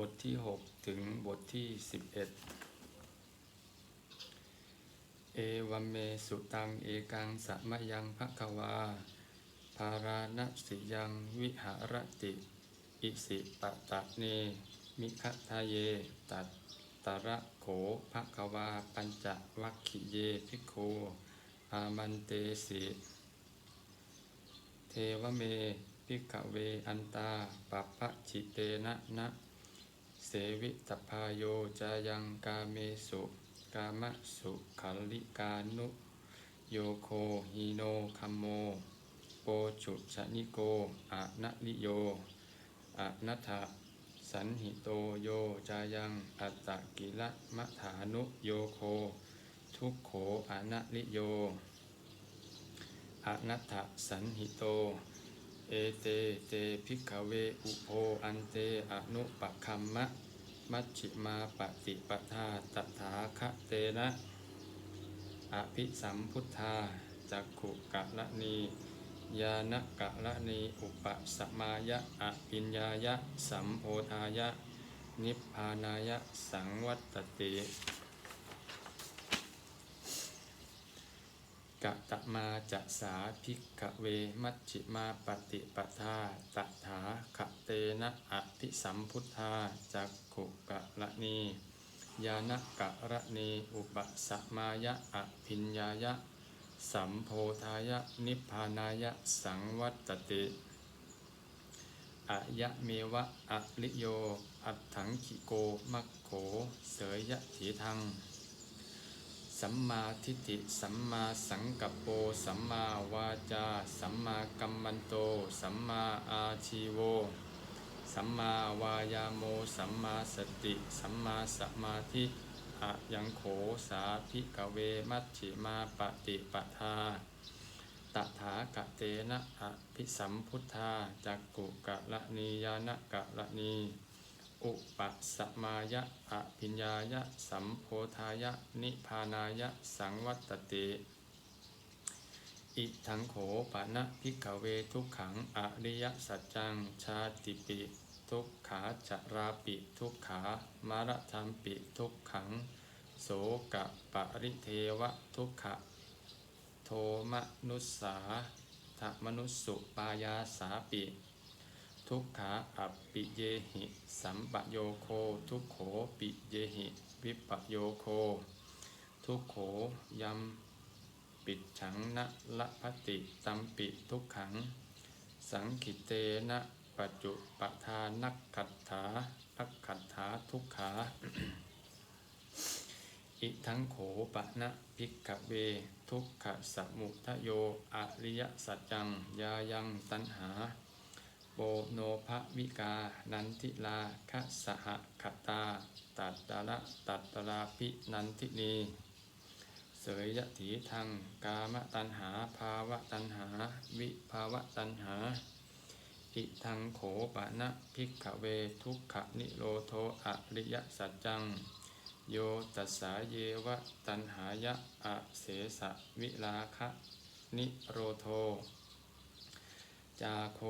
บทที่ 6 ถึงบทที่ 11 เอวัเมสุตังเอกังสัมยังภควา ภาราณสิยังวิหารติ อิสิปะตะเน มิคทาเย ตัตตระโขภควาปัญจวัคคิเยภิกขุอามันเตสิเทวเมพิกเวอันตาปัปปะจิเตนะนะ เสวิตพายโยจายังกาเมสุกามะสุขัลลิกานุ โยโคฮีโนคัมโม โปชุชนิโกอะนะลิโยอะนัทะสันหิโตโยจายังอัตตะกิละมะฐานุโยโค ทุกโขอะนะลิโยอะนัตถสันหิโต เอเตเตพิกเวอุโพอันเตอนุปคัมมะมัชฌิมาปฏิปทาตถาคะเตนะ อภิสัมพุทธาจักขุกะละนียานกะละนีอุปสมายะอภิญญายะสัมโพธายะ นิพพานายะสังวัตติ กะตะมาจะสาภิกขเวมัชฌิมาปฏิปทาตถาคเตนะอภิสัมพุทธาจักขุกะละนียานกะระนีอุปสมายะอภิญญายะ สัมโพธายะนิพพานายะสังวัตติอะยะเมวะอะลิโย อัตถังคิโกมัคโข เสยยะถีทัง สัมมาทิฏฐิ สัมมาสังกัปโป สัมมาวาจา สัมมากัมมันโต สัมมาอาชีโว สัมมาวายาโม สัมมาสติ สัมมาสมาธิอะยังโขสาภิกเวมัชฌิมาปฏิปทา ตถาคเตนะอภิสัมพุทธาจักกุกะละนียานะกะละนี อุปสมายะอภิญญายะ สัมโพธายะ นิพพานายะ สังวัตติ อิทังโขปะนะพิกเวทุกขัง อริยสัจจัง ชาติปิ ทุกขาจราปิทุกขามารธรรมปิทุกขัง โสกะปริเทวะทุกขะ โทมนุสสาทมนุสสุปายาสาปิ ทุกขาอัปปิเยหิสัมปโยโค ทุกโขปิเยหิวิปโยโค ทุกโขยัมปิดฉังนะละพติตัมปิทุกขัง สังขิเตนะปัจจุปทานักขัตถาอักขัตถาทุกขาอิทั้งโขปะนะพิกขเว ทุกขสมุทโยอริยสัจจัง ยายังตันหา โปโนภวิกา นันทิลาคะสหคตา ตัตตระตัตตราพินันทินีเสยยะถีทางกามตัณหา ภาวะตัณหา วิภาวะตัณหา อิทังโขปะนะพิกขเวทุกขนิโรโทอริยสัจจัง โยตัสสาเยวะตันหายะอะเสสะวิลาคะนิโรโท จาโค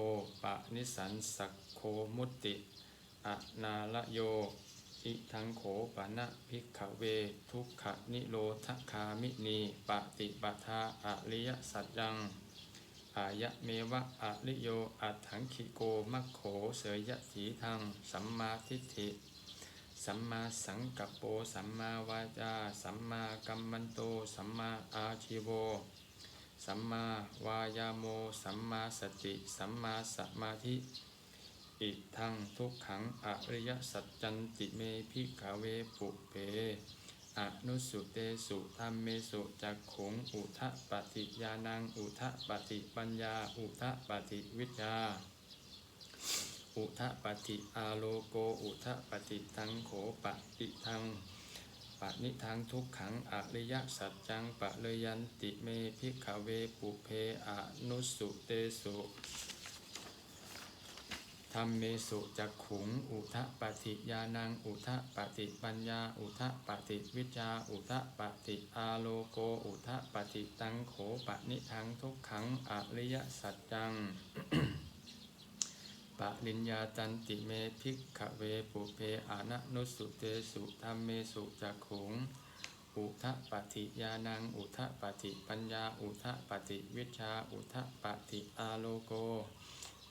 ปะนิสันสักโคมุติ อะนาลโย อิทังโขปะนะภิกขเว ทุกขนิโรธคามินีปฏิปทาอริยสัจจังอายะเมวะอะลิโยอัถังคิโกมัคโขเสยยะถีทังสัมมาทิฏฐิ สัมมาสังกัปโป สัมมาวาจา สัมมากัมมันโต สัมมาอาชีโว สัมมาวายาโม สัมมาสติ สัมมาสมาธิ อิทังทุกขังอริยสัจจันติเมพิกเวปุเพอนุสุเตสุธรรมเมสุจักขุงอุทะปฏิยานังอุทะปฏิปัญญา อุทะปฏิวิชาอุทะปฏิอาโลโก อุทะปฏิทังโขปฏิทัง ปณิทังทุกขังอริยสัจจังปะเลยันติเมพิกเวปุเพอนุสุเตสุธรรมเมสุจักขุง อุทะปฏิยานัง อุทะปฏิปัญญา อุทะปฏิวิจา อุทะปฏิอาโลโก อุทะปฏิตังโขปณิทังทุกขังอริยสัจจัง ปะลิญญาตันติเมภิกขเวปุเพอานะนุสุเตสุธรรมเมสุจักขุง อุทะปฏิยานัง อุทะปฏิปัญญา อุทะปฏิวิชา อุทะปฏิอาโลโก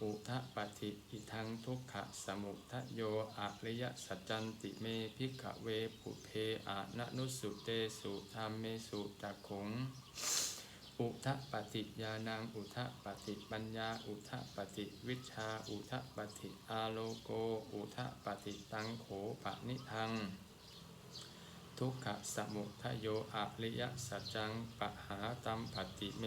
อุทะปฏิอิทังทุกขะสมุทะโยอะริยสัจจันติเมภิกขเวปุเพอานะนุสุเตสุธรรมเมสุจักขุง อุทะปฏิยานังอุทะปฏิปัญญา อุทะปฏิวิชา อุทะปฏิอาโลโก อุทะปฏิตังโขปะนิทัง ทุกขะสมุทโยอริยสัจจังปะหาตัมปฏิเม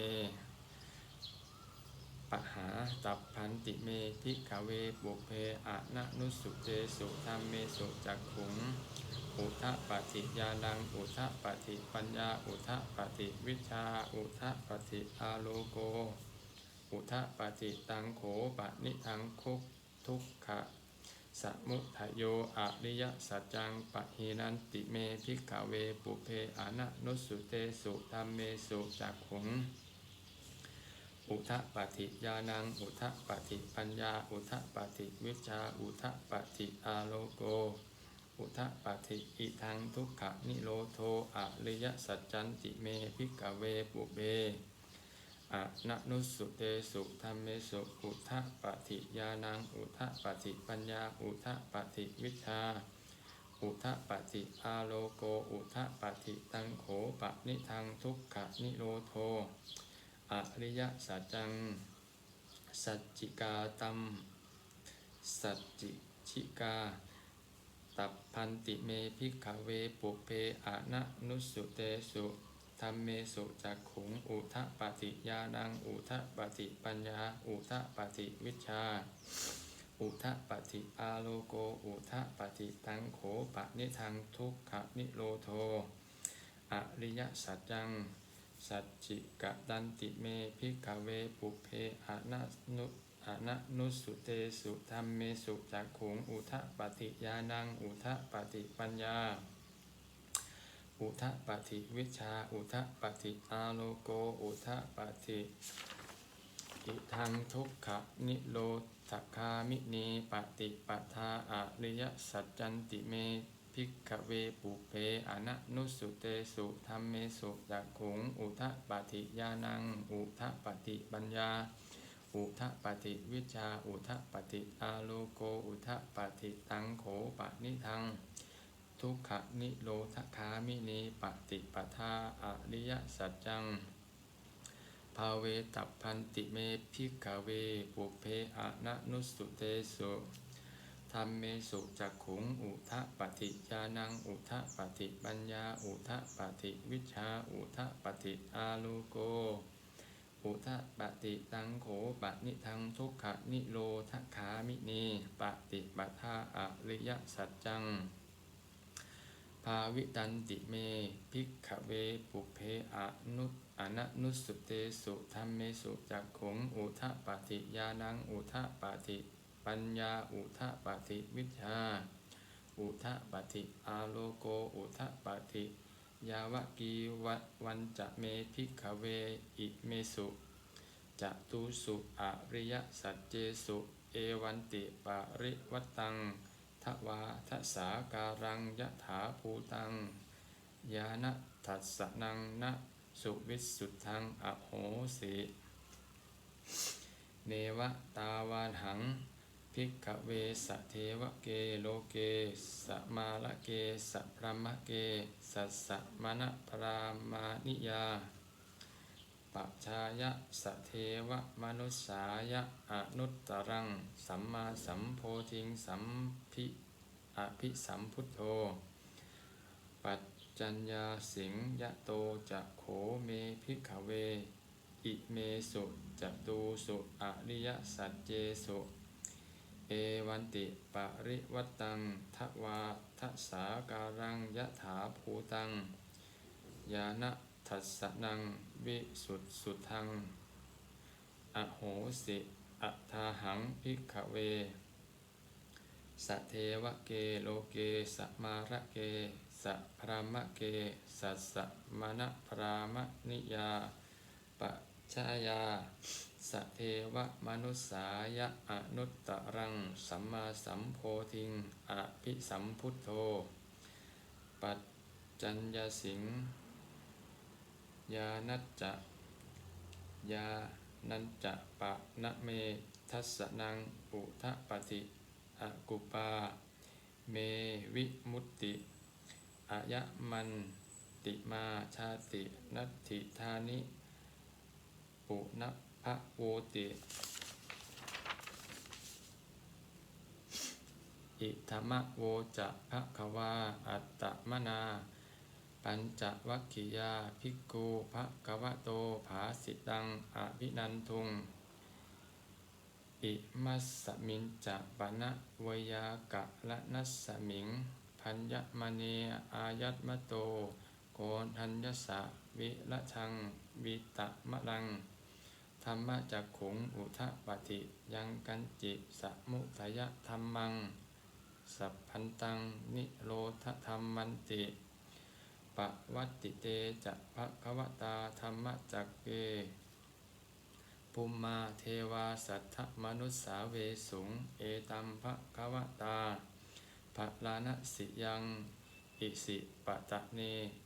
ปหาตับพันติเมพิกเวบุเพอะนะนุสุเตสุธรรมเมสุจักขุง อุทะปฏิยานังอุทะปฏิปัญญาอุทะปฏิวิชาอุทะปฏิอาโลโก อุทะปฏิตังโขปะนิทังคุกทุกขะสมุทโยอริยสัจจังปะหินันติเมพิกเวปุเพอานะนุสุเตสุธรรมเมสุจักขุงอุทะปฏิยานังอุทะปฏิปัญญาอุทะปฏิวิชาอุทะปฏิอาโลโก อุทะปฏิอิทังทุกขะนิโรโทอริยสัจจันติเมพิกขเวปุเบอะนะนุสุเตสุธรรมเมสุอุทะปฏิยานังอุทะปฏิปัญญาอุทะปฏิวิชาอุทะปฏิอาโลโกอุทะปฏิตังโขปะนิทังทุกขะนิโรโทอริยสัจจังสัจจิกาตัมสัจจิชิกา ตับพันติเมพิกขเวปุเพอะนะนุสุเตสุธรรมเมสุจักขุงอุทะปฏิยานังอุทะปฏิปัญญาอุทะปฏิวิชา อุทะปฏิอาโลโกอุทะปฏิตังโขปะนิทังทุกขนิโรโทอริยสัจจังสัจจิกะดันติเมพิกขเวปุเพอะนะนุ อนนุสุเตสุธรรมเมสุจักขุงอุทะปฏิยานังอุทะปฏิปัญญา อุทะปฏิวิชา อุทะปฏิอาโลโก อุทะปฏิอิทังทุกขะนิโรธคามินีปฏิปทาอริยสัจจันติเมพิกขเวปุเพอนะนุสุเตสุธรรมเมสุจักขุงอุทะปฏิยานังอุทะปฏิปัญญา อุทะปฏิวิชาอุทะปฏิอาโลโกอุทะปฏิตังโขปะนิทัง ทุกขนิโรธคามินีปฏิปทาอริยสัจจังภาเวตัพพันติเมพิกเวปุเพอะนะนุสุเตสุธรรมเมสุจักขุงอุทะปฏิยานังอุทะปฏิปัญญาอุทะปฏิวิชาอุทะปฏิอาโลโก อุทะปฏิตังโขปนิทังทุกขะนิโรธคามินีปฏิปทาอริยสัจจัง ภาวิตันติเมพิกขเวปุเพอนุอนะนุสุเตสุธรรมเมสุจักขุงอุทะปฏิยานังอุทะปฏิปัญญาอุทะปฏิวิชา อุทะปฏิอาโลโกอุทะปฏิ ยาวกีวะวันจะเมพิกเวอิเมสุจะตุสุอริยสัจเจสุเอวันติปาริวัตังทวาทสาการังยะถาภูตัง ยานะทัสสนังนะสุวิสุทธังอโหสิ เนวะตาวานหัง พิกขเวสเทวเกโลเกสมาละเกสะพรหมเกสัสสะมณปรามานิยาปัจชายะสเทวมนุสายะอนุตตรัง สัมมาสัมโพธิงสัมพิอภิสัมพุทโธ ปัจจัญญาสิงยะโตจะโขเมพิกขเว อิเมสุจะดูสุอริยสัจเจสุ เอวันติปริวัตตังทวาทสาการังยะถาภูตัง ยานะทัสสะนังวิสุทสุทัง อโหสิอัทาหังพิกเว สเทวเกโลเกสมาระเกสพรามะเกสัสะมณพรามนิยาปัจ ชายาสเทวมนุสายะอนุตตรัง สัมมาสัมโพธิงอภิสัมพุทโธ ปัจจัญญสิง ยานัจจะ ยานันจะปะนะเมทัสสนังอุทะปฏิอกุปา เมวิมุตติอายะมันติมาชาตินัตถิธานิ ปุณพะโวติอิธรรมะโวจะภะคะวาอัตตมนา ปัญจวัคคียาภิกขุภะคะวะโตภาสิตังอภินันทุง อิมัสสมิงจะปะนะวยากะละนัสสมิง พัญญมณีอายัตมโต โกนทัญญสะวิละชัง วิตะมะลัง ธรรมะจักขุงอุทะปฏิยังกันจิสมุทยธรรมัง สัพพันตังนิโรธธรรมันติปวัตติเตจะภะคะวตาธรรมจักเกปุมมาเทวาสัทธมนุสสาเวสุง เอตัมภะคะวตาภะลานะสิยังอิสิปะตะเน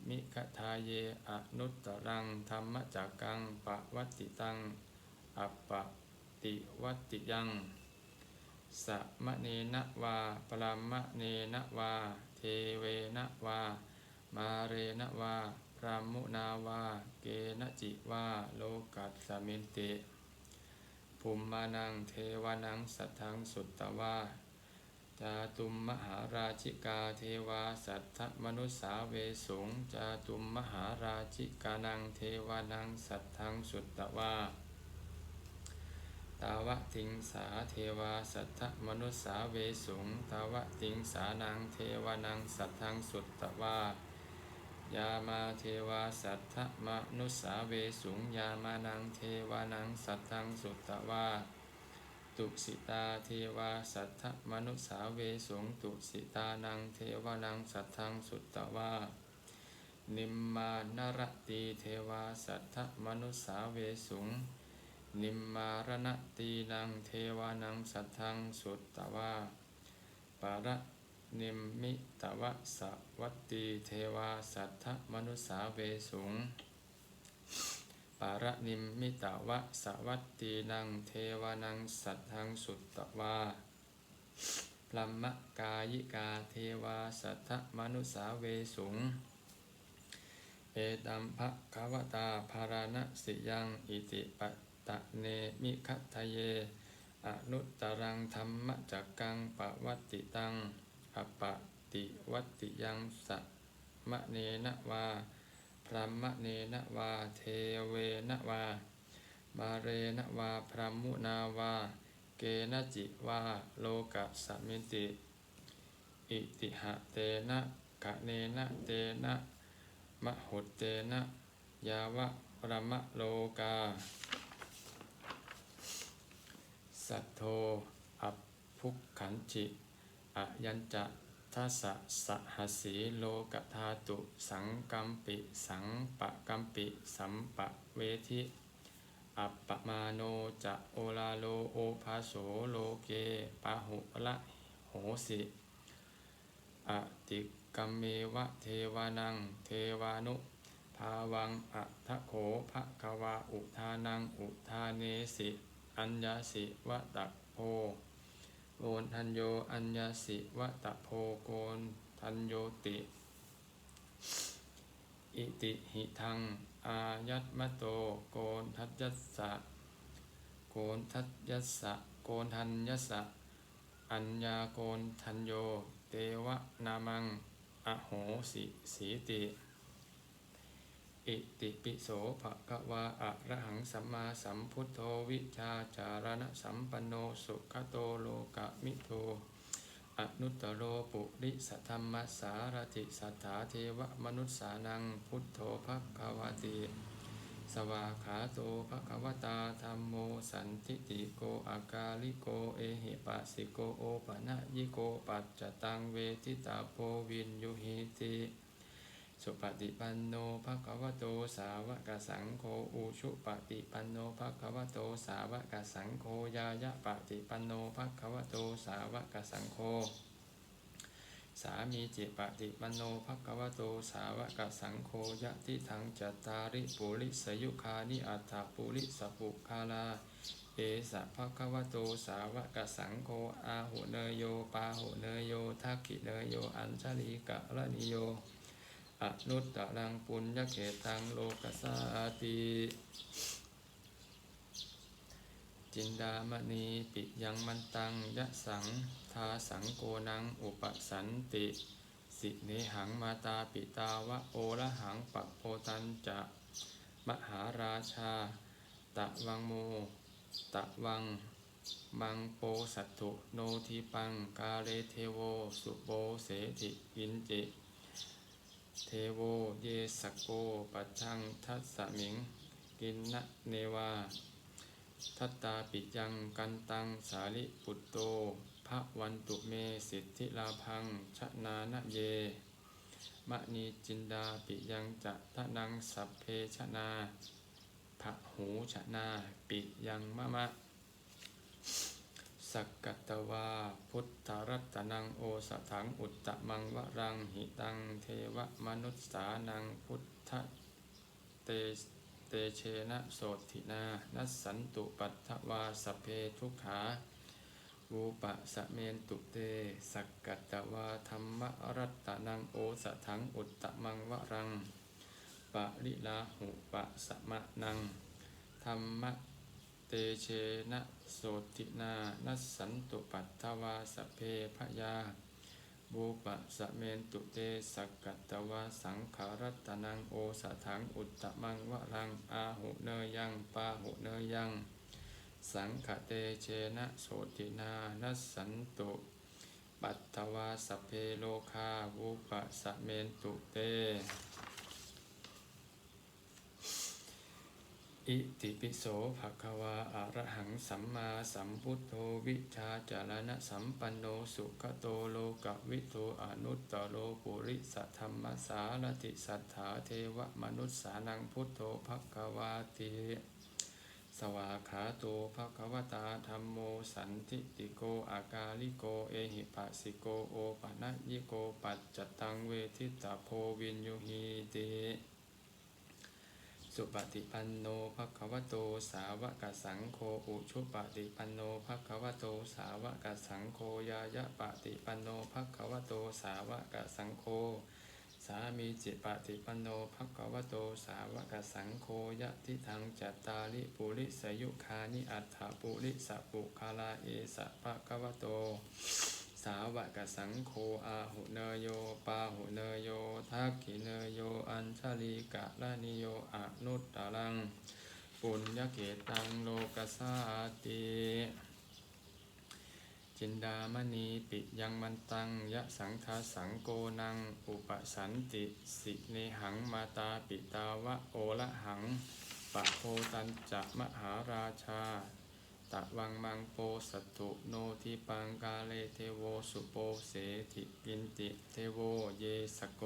มิคทาเยอนุตตรังธรรมจักกังปะวัตติตัง อัปปติวัติยังสะมะเนนะวาปรามะเนนะวา เทเวนะวา มาเรนะวาพรามุนาวา เกนะจิวาโลกัสสมินติภูมิมานังเทวานังสัทธังสุตตวาจาตุมมหาราชิกาเทวาสัทธมนุสสาเวสุงจาตุมมหาราชิกานังเทวานังสัทธังสุตตวา ตาวะติงสาเทวาสัทธมนุสสาเวสุง ตาวะติงสานังเทวานังสัทธังสุตตวายามาเทวาสัทธมนุสสาเวสุง ยามานังเทวานังสัทธังสุตตวาตุสิตาเทวาสัทธมนุสสาเวสุงตุสิตานังเทวานังสัทธังสุตตวานิมมานรตีเทวาสัทธมนุสสาเวสุง นิมมารณตีนังเทวานังสัทธังสุตตวาปาระนิมมิตวะสวัตตีเทวาสัทธมนุสสาเวสุงปาระนิมมิตวะสวัตตีนังเทวานังสัทธังสุตตวาพลัมมกายิกาเทวาสัทธมนุสสาเวสุงเอตัมภะคะวตาภารณสิยังอิติปะ ตะเนมิคัตทเย อนุตตรังธรรมจักกังปวัตติตังอปะติวัตติยังสัมะเนนะวาพรหมเนนะวาเทเวนะวา มาเรนะวาพรหมุนาวา เกนะจิวาโลกัสมิติ อิติหะเตนะกะเนนะเตนะมะหุเตนะ ยาวะปรมะโลกา สัทโทอัพุกขันจิอะยัญจะทัสสะสหสีโลกธาตุ สังกัมปิ สังปะกัมปิ สัมปะเวทิอัปปมาโนจะโอลาโลโอภาโสโลเกปะหุละโหสิอติกัมเมวะเทวานังเทวานุภาวังอัทโขภะคะวาอุทานังอุทาเนสิ อัญญาสิวะตะโพโกนทันโยอัญญาสิวะตะโพโกนทันโยติ อิติหิทัง อายัตมะโตโกนทัตยัสสะโกนทัตยัสสะโกนทันยัสสะอัญญาโกนทันโย เตวะนามัง อโหสิสีติ อิติปิโสภะคะวาอะระหังสัมมาสัมพุทโธวิชาจารณะสัมปันโนสุขโตโลกะมิโทอนุตตโรปุริสธรรมสารติสัทธาเทวมนุษสานังพุทโธภคะวติสวาขาโตภะคะวตาธรรมโมสันทิติโกอากาลิโกเอหิปัสสิโกโอปะนะยิโกปัจจตังเวทิตาโพวินยุหิติ สุปฏิปันโนภะคะวะโตสาวกสังโฆอุชุปฏิปันโนภะคะวะโตสาวกสังโฆยายะปฏิปันโนภะคะวะโตสาวกสังโฆสามีจิปฏิปันโนภคววโตสาวกสังโฆยะติทังจัตตาริปุริสยุคานิอัตถปุริสปุคาลาเอสะภควโตสาวกสังโฆอาหุเนยโยปาหุเนยโยทักขิเนยโยอัญชลีกะระนิโย อนุตตรังปุญญเขตังโลกสาติจินดามณีปิยังมันตังยะสังทาสังโกนังอุปสันติ สิเนหังมาตาปิตาวะโอละหังปะโพตันจะมหาราชา ตะวังโม ตะวัง มังโปสัตถุโนทิปังกาเลเทโว สุโปเสติกินจิ เทโวเยสโกปัจชังทัสสมิง กินนะเนวา ทัตตาปิยังกันตังสาลิปุตโตภะวันตุเมสิทธิลาพังชนานะเย มะนีจินดาปิยังจะทะนังสัพเพชนาภะหูชนา ปิยังมะมะ สักกัตวา พุทธรัตนังโอสถังอุตตมังวรังหิตังเทวมนุษสานังพุทธเตเตเชนะโสตินา นัสสันตุปัตถวาสเพทุกขาวูปะสะเมนตุเต สักกัตวาธรรมรัตนังโอสถังอุตตมังวรังปะริลาหุปะสะมะนังธรรม เตเชนะโสตินานัสสันตุปัตถวาสเพพยาบูปะสะเมนตุเตสักกัตวาสังขารัตนังโอสถังอุตตมังวะรังอาหุเนยังปาหุเนยัง สังขเตเชนะโสตินานัสสันตุปัตถวาสเพโลคาบูปะสะเมนตุเต อิติปิโสภะคะวาอะระหังสัมมาสัมพุทโธวิชาจารณะสัมปันโนสุขโตโลกวิโตอนุตตโลปุริสธรรมสารติสัทธาเทวมนุสสานังพุทโธภะคะวาติสวาขาโตภะคะวตาธรรมโมสันติติโกอากาลิโกเอหิปัสสิโกโอปะนะยิโกปัจจตังเวทิตาโพวินยุหีติ สุปฏิปันโนภควโตสาวกสังโฆอุชุปฏิปันโนภควโตสาวกสังโฆยายะปฏิปันโนภควโตสาวกสังโฆสามีจิปฏิปันโนภควโตสาวกสังโฆยะทิทังจัตตาลิปุริสยุคานิอัตถปุริสปุคาลาเอสะภควโตาวกสังโฆอาหุเนโยปาหุเนโยทักขิเนโยอัญชลีกะละนิโยอนุตตรัง ปุญญเกตังโลกสาติจินดามณีปิยังมันตังยะสังทาสังโกนัง อุปสันติสิเนหังมาตาปิตาวะโอละหังปะโพตันจะมหาราชา ตะวังมังโปสัตตุโนทิปังกาเลเทโวสุโปเสถิกินติเทโวเยสโก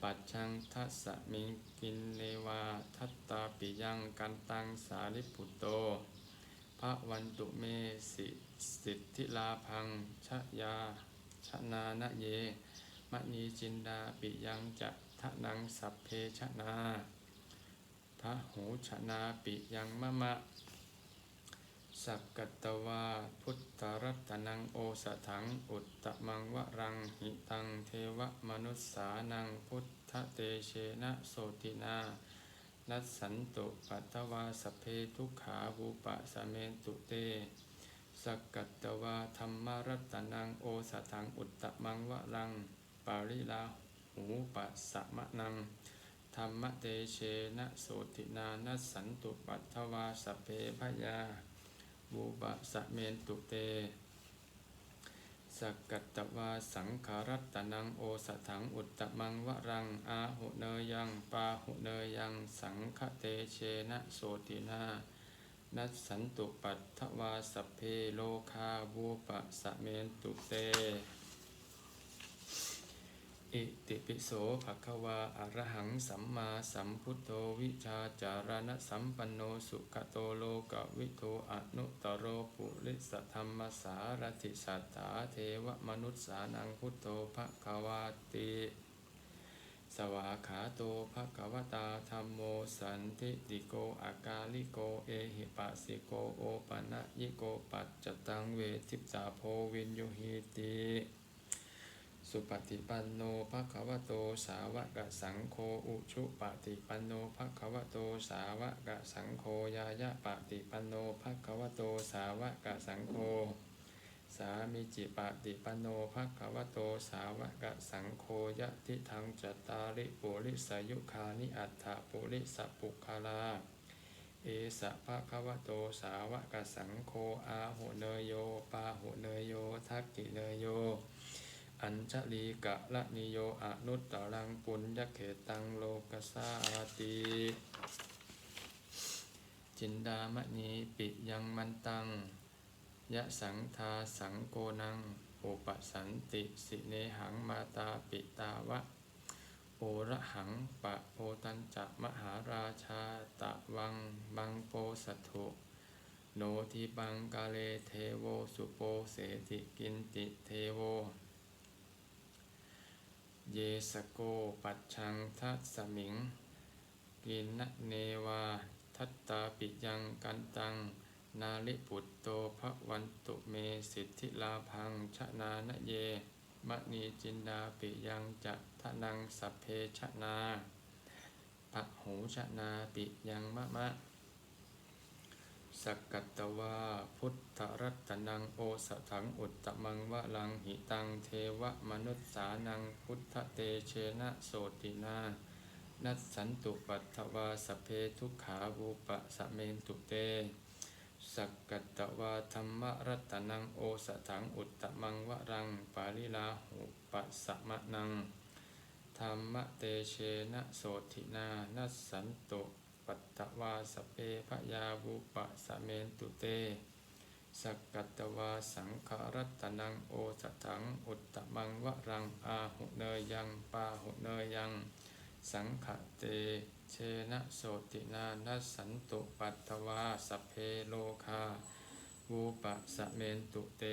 ปัจชังทัสสะมิงกินเนวาทัตตาปิยังกันตังสาริปุตโตพระวันตุเมสิสิทธิลาพังชยาชนานะเยมณีจินดาปิยังจะทะนังสัพเพชนาพระหูชนาปิยังมะมะ สักกตวาพุทธรัตนังโอสถังอุตตมังวรังหิตังเทวมนุสสานังพุทธเตเชนะโสตินานัสสันตุปัตตวาสเพทุขาบูปะสะเมตุเตสักกัตวาธรรมรัตนังโอสถังอุตตมังวรังปาริลาหูปัสสะมะนังธรรมเตเชนะโสตินานัสสันตุปัตวาสเพพยา บูบะสะเมนตุเตสกัตตวาสังขารัตนังโอสถังอุตตมังวรังอาหุเนยังปาหุเนยังสังฆเตเชนะโสตินานัสสันตุปัตถวาสเพโลคาบูปะสะเมนตุเต อิติปิโสภะคะวาอะระหังสัมมาสัมพุทโธวิชาจารณสัมปันโนสุขโตโลกวิโทอนุตโรปุริสธรรมสารติสัทธาเทวมนุษสานังพุทโธภะคะวาติสวาขาโตภะคะวตาธรรมโมสันทิติโกอากาลิโกเอหิปัสสิโกโอปะนะยิโกปัจจตังเวทิปจาโพวินโยหิติ สุปฏิปันโนภะคะวะโตสาวกสังโฆอุชุปฏิปันโนภะคะวะโตสาวกสังโฆยายะปฏิปันโนภะคะวะโตสาวกสังโฆสามิจิปฏิปันโนภะคะวะโตสาวกสังโฆยะทิทังจตตาริปุริสยุคานิอัตถปุริสปุคาลาเอสะภะคะวะโตสาวกสังโฆอาหุเนยโยปาหุเนยโยทักกิเนยโย อัญชลีกะละนิโยอนุตตรังปุญญเขตังโลกสาติจินดามณีปิยังมันตังยะสังทาสังโกนังอุปสันติสิเนหังมาตาปิตาวะโอระหังปะโอตันจะมหาราชาตะวังบังโปสัตุโนทิบังกาเลเทโวสุโปเสติกินติเทโว เยสโกปัจชังทัสมิง กินนเนวา ทัตตาปิยังกันตัง นาลิปุตโตภวันตุเมสิทธิลาพังชนานะเยมณีจินดาปิยังจะทะนังสัพเพชนาปะหูชนาปิยังมะมะ สกกัตตวาพุทธรัตนังโอสถังอุตตมังวะลังหิตังเทวมนุษสานังพุทธเตเชนะโสตินา นัสสันตุปัตถวาสเพทุกขาวูปะสะเมนตุเต สักกัตตวาธรรมรัตนังโอสถังอุตตมังวะรังปาลิลาหุปัสสะมะนังธรรมเตเชนะโสตินา นัสสันตุ ปัตตวาสเพพยาวุปะสเมนตุเต สักกัตตวาสังขารัตนังโอสถังอุตตมังวะรังอาหุเนยยังปาหุเนยยัง สังขเต เชนะโสตินานัสสันตุปัตตวาสเพโลคาวูปะสะเมนตุเต